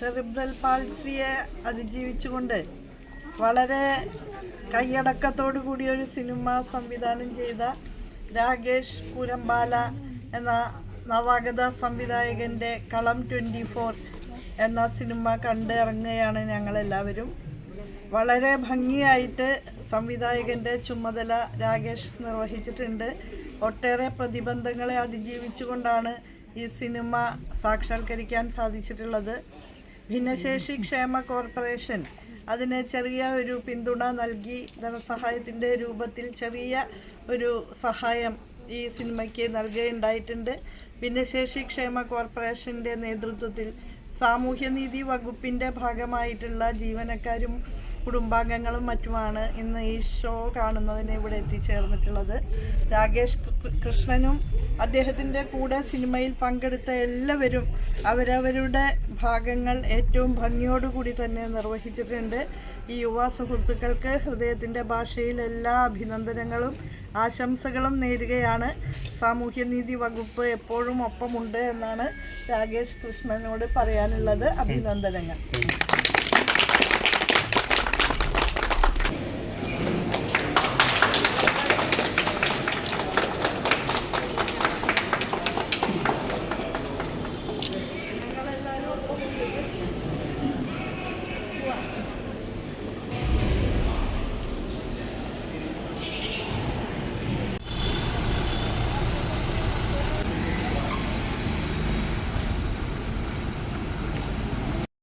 Cerebral പാൾസിയെ അതിജീവിച്ചുകൊണ്ട് വളരെ കൈയടക്കത്തോടു കൂടി ഒരു സിനിമ സംവിധാനം ചെയ്ത രാകേഷ് കുരമ്പാല എന്ന നവാഗത സംവിധായകന്റെ കളം ട്വന്റി ഫോർ എന്ന സിനിമ കണ്ട് ഇറങ്ങുകയാണ് ഞങ്ങളെല്ലാവരും. വളരെ ഭംഗിയായിട്ട് സംവിധായകന്റെ ചുമതല രാകേഷ് നിർവഹിച്ചിട്ടുണ്ട്. ഒട്ടേറെ പ്രതിബന്ധങ്ങളെ അതിജീവിച്ചുകൊണ്ടാണ് ഈ സിനിമ സാക്ഷാത്കരിക്കാൻ സാധിച്ചിട്ടുള്ളത്. ഭിന്നശേഷി ക്ഷേമ കോർപ്പറേഷൻ. അതിന് ചെറിയ ഒരു പിന്തുണ നൽകി ധനസഹായത്തിന്റെ രൂപത്തിൽ ചെറിയ ഒരു സഹായം ഈ സിനിമയ്ക്ക് നൽകുകയുണ്ടായിട്ടുണ്ട് ഭിന്നശേഷി ക്ഷേമ കോർപ്പറേഷന്റെ നേതൃത്വത്തിൽ സാമൂഹ്യനീതി വകുപ്പിന്റെ ഭാഗമായിട്ടുള്ള ജീവനക്കാരും കുടുംബാംഗങ്ങളും മറ്റുമാണ് ഇന്ന് ഈ ഷോ കാണുന്നതിന് ഇവിടെ എത്തിച്ചേർന്നിട്ടുള്ളത്. രാകേഷ് കൃഷ്ണനും അദ്ദേഹത്തിന്റെ കൂടെ സിനിമയിൽ പങ്കെടുത്ത എല്ലാവരും അവരവരുടെ ഭാഗങ്ങൾ ഏറ്റവും ഭംഗിയോടുകൂടി തന്നെ നിർവഹിച്ചിട്ടുണ്ട്. ഈ യുവ സുഹൃത്തുക്കൾക്ക് ഹൃദയത്തിന്റെ ഭാഷയിൽ എല്ലാ അഭിനന്ദനങ്ങളും ആശംസകളും നേരുകയാണ്. സാമൂഹ്യനീതി വകുപ്പ് എപ്പോഴും ഒപ്പമുണ്ട് എന്നാണ് രാകേഷ് കൃഷ്ണനോട് പറയാനുള്ളത്. അഭിനന്ദനങ്ങൾ.